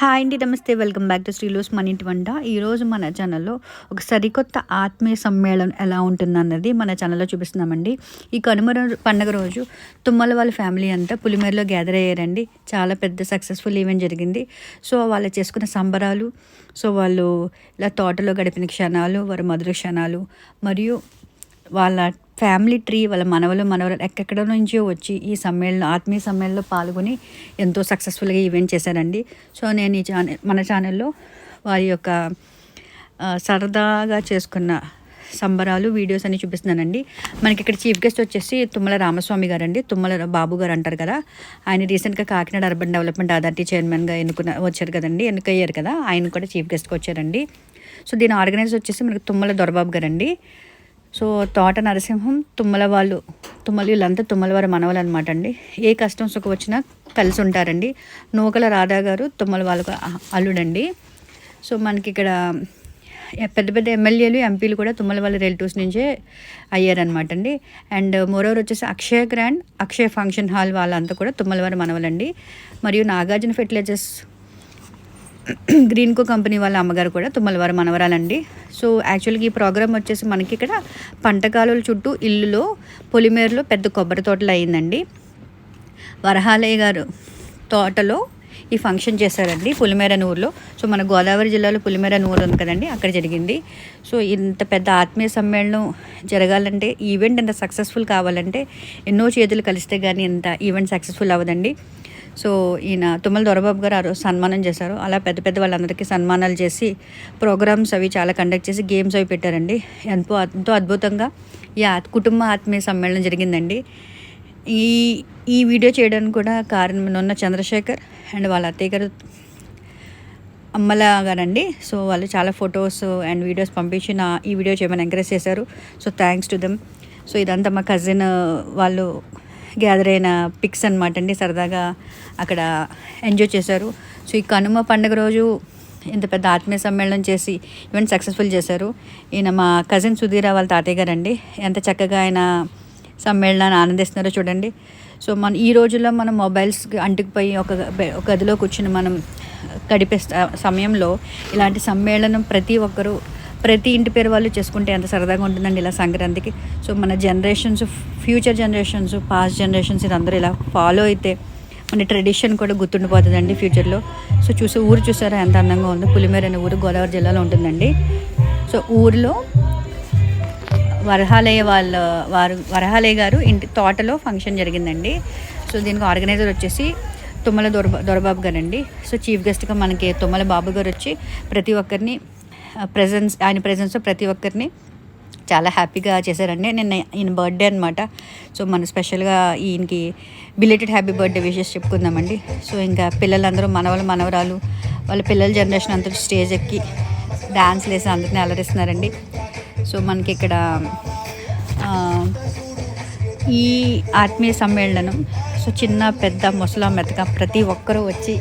Hi అండి నమస్తే welcome back to శ్రీలోస్ మన ఇంటి వంట ఈరోజు మన ఛానల్లో ఒక సరికొత్త ఆత్మీయ సమ్మేళనం ఎలా ఉంటుందన్నది మన ఛానల్లో చూపిస్తున్నామండి. ఈ కనుమ పండగ రోజు తుమ్మల వాళ్ళ ఫ్యామిలీ అంతా పులిమేరలో గ్యాదర్ అయ్యారండి. చాలా పెద్ద సక్సెస్ఫుల్ ఈవెంట్ జరిగింది. సో వాళ్ళు చేసుకున్న సంబరాలు సో వాళ్ళు ఇలా తోటలో గడిపిన క్షణాలు వారి మధుర క్షణాలు మరియు వాళ్ళ ఫ్యామిలీ ట్రీ వాళ్ళ మనవలు మనవలు ఎక్కడెక్కడ నుంచో వచ్చి ఈ సమ్మేళనం ఆత్మీయ సమ్మేళనలో పాల్గొని ఎంతో సక్సెస్ఫుల్గా ఈవెంట్ చేశారండి. సో నేను ఈ ఛానల్ మన ఛానల్లో వారి యొక్క సరదాగా చేసుకున్న సంబరాలు వీడియోస్ అన్ని చూపిస్తున్నానండి. మనకి ఇక్కడ చీఫ్ గెస్ట్ వచ్చేసి తుమ్మల రామస్వామి గారు అండి తుమ్మల బాబు గారు అంటారు కదా. ఆయన రీసెంట్గా కాకినాడ అర్బన్ డెవలప్మెంట్ అథారిటీ చైర్మన్గా ఎన్నుకున్న వచ్చారు కదండి. ఎన్నికయ్యారు కదా. ఆయన కూడా చీఫ్ గెస్ట్కి వచ్చారండి. సో దీని ఆర్గనైజర్ వచ్చేసి మనకి తుమ్మల దొరబాబు గారు అండి సో తోట నరసింహం తుమ్మల వాళ్ళు తుమ్మలు వీళ్ళంతా తుమ్మల వారి మనవలు అనమాట అండి ఏ కష్టం సుఖం వచ్చినా కలిసి ఉంటారండి. నూకల రాధా గారు తుమ్మల వాళ్ళకు అల్లుడండి. సో మనకి ఇక్కడ పెద్ద పెద్ద ఎమ్మెల్యేలు ఎంపీలు కూడా తుమ్మల వాళ్ళ రిలేటివ్స్ నుంచే అయ్యారనమాట అండి అండ్ మోరోవర్ వచ్చేసి Akshaya grand Akshaya function hall వాళ్ళంతా కూడా తుమ్మల వారి మనవలండి. మరియు నాగార్జున ఫెర్టిలైజర్స్ గ్రీన్కో కంపెనీ వాళ్ళ అమ్మగారు కూడా తుమ్మలవారు మనవరాలండి. సో యాక్చువల్గా ఈ ప్రోగ్రామ్ వచ్చేసి మనకి ఇక్కడ పంటకాలువల చుట్టూ ఇల్లులో పొలిమేరులో పెద్ద కొబ్బరి తోటలు అయిందండి. వరహాలయ్య గారు తోటలో ఈ ఫంక్షన్ చేశారండి పులిమేర ఊరిలో సో మన గోదావరి జిల్లాలో పులిమేర ఊరు ఉంది కదండి అక్కడ జరిగింది. సో ఇంత పెద్ద ఆత్మీయ సమ్మేళనం జరగాలంటే ఈవెంట్ ఇంత సక్సెస్ఫుల్ కావాలంటే ఎన్నో చేతులు కలిస్తే కానీ ఇంత ఈవెంట్ సక్సెస్ఫుల్ అవ్వదండి. సో ఈయన తుమ్మల దొరబాబు గారు ఆ రోజు సన్మానం చేశారు. అలా పెద్ద పెద్ద వాళ్ళందరికీ సన్మానాలు చేసి ప్రోగ్రామ్స్ అవి చాలా కండక్ట్ చేసి గేమ్స్ అవి పెట్టారండి. ఎంతో ఎంతో అద్భుతంగా ఈ కుటుంబ ఆత్మీయ సమ్మేళనం జరిగిందండి. ఈ ఈ వీడియో చేయడానికి కూడా కారణం ఉన్న చంద్రశేఖర్ అండ్ వాళ్ళ అత్తయ్య గారు అమ్మల గారండి. సో వాళ్ళు చాలా ఫొటోస్ అండ్ వీడియోస్ పంపించి నా ఈ వీడియో చేయమని ఎంకరేజ్ చేశారు. So thanks to them. So ఇదంతా మా కజిన్ వాళ్ళు గ్యాదర్ అయిన పిక్స్ అనమాట అండి. సరదాగా అక్కడ ఎంజాయ్ చేశారు. సో ఈ కనుమ పండుగ రోజు ఇంత పెద్ద ఆత్మీయ సమ్మేళనం చేసి ఈవెన్ సక్సెస్ఫుల్ చేశారు. ఈయన మా కజిన్ సుధీర వాళ్ళ తాతయ్య గారండి. ఎంత చక్కగా ఆయన సమ్మేళనాన్ని ఆనందిస్తున్నారో చూడండి. సో మన ఈ రోజుల్లో మనం మొబైల్స్ అంటుకుపోయి ఒక ఒక గదిలో కూర్చుని మనం గడిపే సమయంలో ఇలాంటి సమ్మేళనం ప్రతి ఒక్కరూ ప్రతి ఇంటి పేరు వాళ్ళు చేసుకుంటే ఎంత సరదాగా ఉంటుందండి ఇలా సంక్రాంతికి. సో మన generations future generations past generations ఇది అందరూ ఇలా ఫాలో అయితే మన ట్రెడిషన్ కూడా గుర్తుండిపోతుందండి ఫ్యూచర్లో. సో చూసి ఊరు చూసారా ఎంత అందంగా ఉందో. పులిమేర అనే ఊరు గోదావరి జిల్లాలో ఉంటుందండి. సో ఊరిలో వరహాలయ్య వాళ్ళ వారు వరహాలయ్య గారు ఇంటి తోటలో ఫంక్షన్ జరిగిందండి. సో దీనికి ఆర్గనైజర్ వచ్చేసి తుమ్మల దొరబా దొరబాబు గారండి. సో చీఫ్ గెస్ట్గా మనకి తుమ్మల బాబు గారు వచ్చి ప్రతి ఒక్కరిని ప్రజెన్స్ ఆయన ప్రజెన్స్లో ప్రతి ఒక్కరిని చాలా హ్యాపీగా చేశారండి. నిన్న ఈయన బర్త్డే అనమాట సో మన స్పెషల్గా ఈయనకి బిలేటెడ్ హ్యాపీ బర్త్డే విషెస్ చెప్పుకుందామండి. సో ఇంకా పిల్లలందరూ మనవలు మనవరాలు వాళ్ళ పిల్లల జనరేషన్ అంతా స్టేజ్ ఎక్కి డ్యాన్స్ వేసి అందరినీ అలరిస్తున్నారండి. సో మనకి ఇక్కడ ఈ ఆత్మీయ సమ్మేళనం సో చిన్న పెద్ద ముసలా మెతక ప్రతి ఒక్కరూ వచ్చి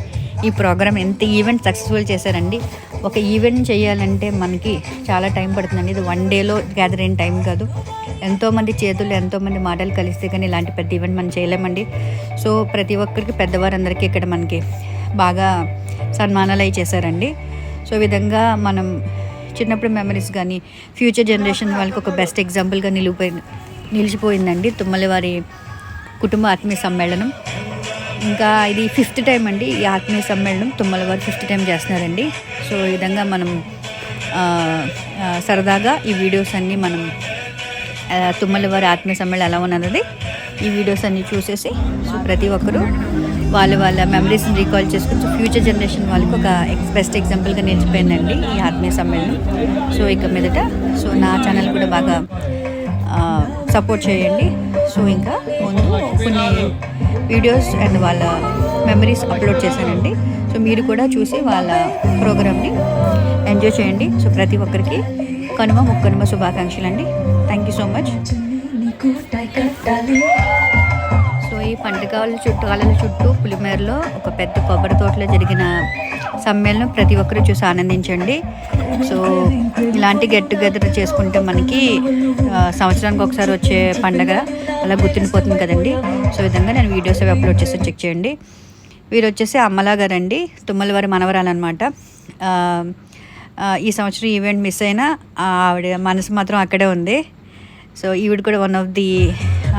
ఈ ప్రోగ్రామ్ ఎంత ఈవెంట్ సక్సెస్ఫుల్ చేశారండి. ఒక ఈవెంట్ చేయాలంటే మనకి చాలా టైం పడుతుందండి. ఇది వన్ డేలో గ్యాదర్ అయిన టైం కాదు. ఎంతోమంది చేతులు ఎంతోమంది మాటలు కలిస్తే కానీ ఇలాంటి పెద్ద ఈవెంట్ మనం చేయలేమండి. సో ప్రతి ఒక్కరికి పెద్దవారందరికీ ఇక్కడ మనకి బాగా సన్మానాలు అవి చేశారండి. సో విధంగా మనం చిన్నప్పుడు మెమరీస్ కానీ ఫ్యూచర్ జనరేషన్ వాళ్ళకి ఒక బెస్ట్ ఎగ్జాంపుల్గా నిలిపోయి నిలిచిపోయిందండి. తుమ్మలవారి కుటుంబ ఆత్మీయ సమ్మేళనం. ఇంకా ఇది ఫిఫ్త్ టైం అండి ఈ ఆత్మీయ సమ్మేళనం. తుమ్మల వారు ఫిఫ్త్ టైం చేస్తున్నారండి. సో ఈ విధంగా మనం సరదాగా ఈ వీడియోస్ అన్నీ మనం తుమ్మల వారి ఆత్మీయ సమ్మేళనం ఎలా ఉన్నది ఈ వీడియోస్ అన్నీ చూసేసి సో ప్రతి ఒక్కరూ వాళ్ళ వాళ్ళ మెమరీస్ని రీకాల్ చేసుకుని ఫ్యూచర్ జనరేషన్ వాళ్ళకి ఒక ఎక్స్ బెస్ట్ ఎగ్జాంపుల్గా నిలిచిపోయిందండి ఈ ఆత్మీయ సమ్మేళనం. సో ఇక మీదట సో నా ఛానల్ కూడా బాగా సపోర్ట్ చేయండి. సో ఇంకా ముందు కొన్ని వీడియోస్ అండ్ వాళ్ళ మెమరీస్ అప్లోడ్ చేశానండి. సో మీరు కూడా చూసి వాళ్ళ ప్రోగ్రామ్ని ఎంజాయ్ చేయండి. సో ప్రతి ఒక్కరికి కనుమ ముక్కనుమ శుభాకాంక్షలు అండి thank you so much so ఈ పండుగల చుట్టూ చుట్టూ పులిమేరలో ఒక పెద్ద కొబ్బరి తోటలో జరిగిన సమ్మేళనం ప్రతి ఒక్కరూ చూసి ఆనందించండి. సో ఇలాంటి గెట్ టుగెదర్ చేసుకుంటే మనకి సంవత్సరానికి ఒకసారి వచ్చే పండగ. అలా గుర్తుండిపోతుంది కదండి. సో విధంగా నేను వీడియోస్ అవి అప్లోడ్ చేసి చెక్ చేయండి. వీరు వచ్చేసి అమ్మలా గారండి తుమ్మల వారి మనవరాలు అనమాట ఈ సంవత్సరం ఈవెంట్ మిస్ అయినా ఆవిడ మనసు మాత్రం అక్కడే ఉంది. సో ఈవిడ కూడా వన్ ఆఫ్ ది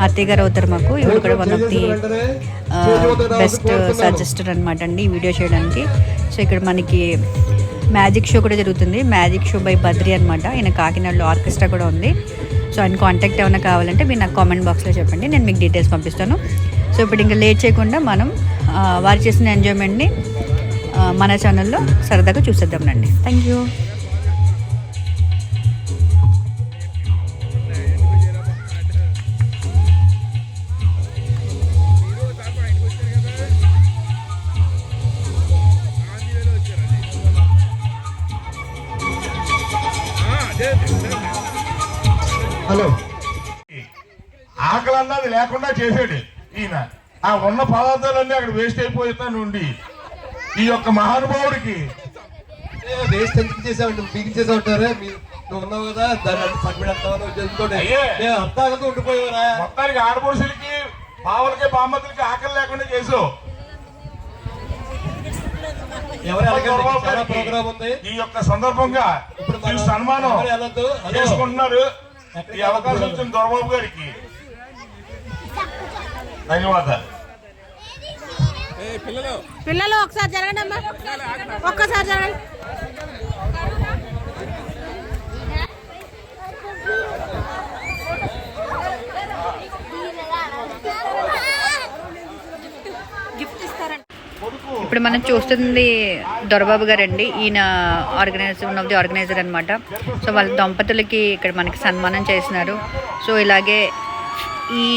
అత్తయ్య గారు అవుతారు మాకు. ఈవిడ కూడా one of the best suggester అనమాట అండి ఈ వీడియో చేయడానికి. సో ఇక్కడ మనకి మ్యాజిక్ షో కూడా జరుగుతుంది. మ్యాజిక్ షో బై బద్రి అనమాట ఈయన కాకినాడలో ఆర్కెస్ట్రా కూడా ఉంది. సో ఆయన కాంటాక్ట్ ఏమైనా కావాలంటే మీరు నాకు కామెంట్ బాక్స్లో చెప్పండి. నేను మీకు డీటెయిల్స్ పంపిస్తాను. సో ఇప్పుడు ఇంకా లేట్ చేయకుండా మనం వారు చేసిన ఎంజాయ్మెంట్ని మన ఛానల్లో సరదాగా చూసేద్దాం రండి. థ్యాంక్ యూ హలో ఆకలి అన్నది లేకుండా చేసాడు ఈయన. ఆ ఉన్న పదార్థాలన్నీ అక్కడ వేస్ట్ అయిపోతాను ఉండి. ఈ యొక్క మహానుభావుడికి వేస్ట్ ఎందుకు చేసావు నువ్వు బిగించేసా ఉంటారా మీ నువ్వు ఉన్నావు కదా దాన్ని. నేను అర్థాలతో ఉండిపోయావరా. మొత్తానికి ఆడపడుచులకి పావులకి బామ్మతులకి ఆకలి లేకుండా చేసావు. ప్రోగ్రామ్ ఉంది. ఈ యొక్క సందర్భంగా సన్మానం. చేసుకుంటున్నారు. ఈ అవకాశం ఇచ్చిన దొరబాబు గారికి ధన్యవాదాలు. పిల్లలు ఒకసారి జరగండి అమ్మా. ఒక్కసారి జరగండి. ఇప్పుడు మనం చూస్తుంది దొరబాబు గారు అండి ఈయన organiser one of the organiser అనమాట సో వాళ్ళ దంపతులకి ఇక్కడ మనకి సన్మానం చేసినారు. సో ఇలాగే ఈ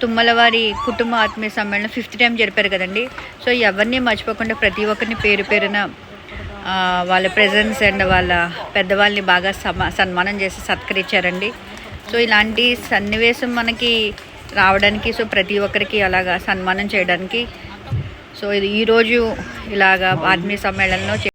తుమ్మలవారి కుటుంబ ఆత్మీయ సమ్మేళనం ఫిఫ్త్ టైం జరిపారు కదండి. సో ఎవరిని మర్చిపోకుండా ప్రతి ఒక్కరిని పేరు పేరున వాళ్ళ ప్రెజెన్స్ అండ్ వాళ్ళ పెద్దవాళ్ళని బాగా సన్మానం చేసి సత్కరించారండి. సో ఇలాంటి సన్నివేశం మనకి రావడానికి సో ప్రతి ఒక్కరికి అలాగా సన్మానం చేయడానికి సో ఇది ఈరోజు ఇలాగా ఆర్మీ సమ్మేళనంలో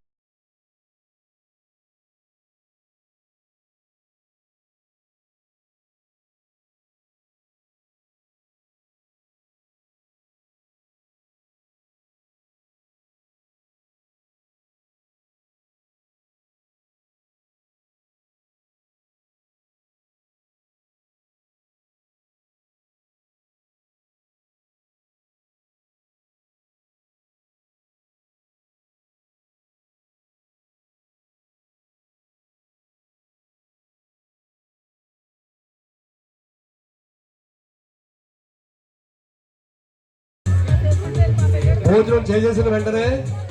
భోజనం చేసేసిన వెంటనే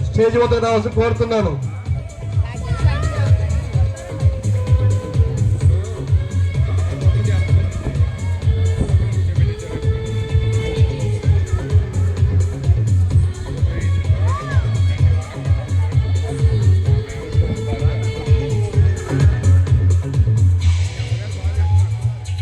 స్టేజ్ వద్ద రావాల్సి కోరుతున్నాను.